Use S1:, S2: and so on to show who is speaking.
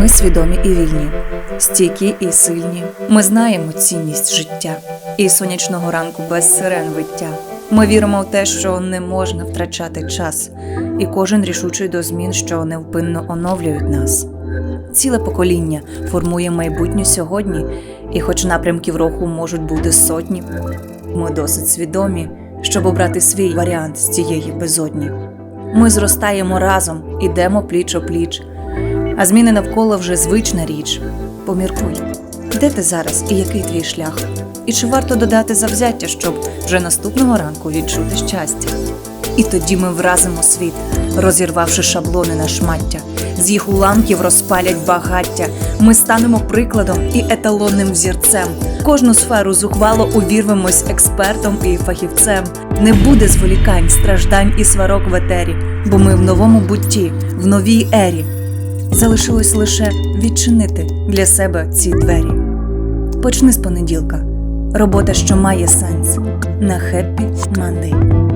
S1: Ми свідомі і вільні, стійкі і сильні. Ми знаємо цінність життя і сонячного ранку без сирен виття. Ми віримо в те, що не можна втрачати час, і кожен рішучий до змін, що невпинно оновлюють нас. Ціле покоління формує майбутнє сьогодні, і хоч напрямків руху можуть бути сотні, ми досить свідомі, щоб обрати свій варіант з цієї безодні. Ми зростаємо разом, ідемо пліч о пліч, а зміни навколо вже звична річ. Поміркуй, де ти зараз і який твій шлях? І чи варто додати завзяття, щоб вже наступного ранку відчути щастя? І тоді ми вразимо світ, розірвавши шаблони на шмаття. З їх уламків розпалять багаття. Ми станемо прикладом і еталонним взірцем. Кожну сферу зухвало увірвемось експертом і фахівцем. Не буде зволікань, страждань і сварок в етері, бо ми в новому бутті, в новій ері. Залишилось лише відчинити для себе ці двері. Почни з понеділка. Робота, що має сенс на Happy Monday.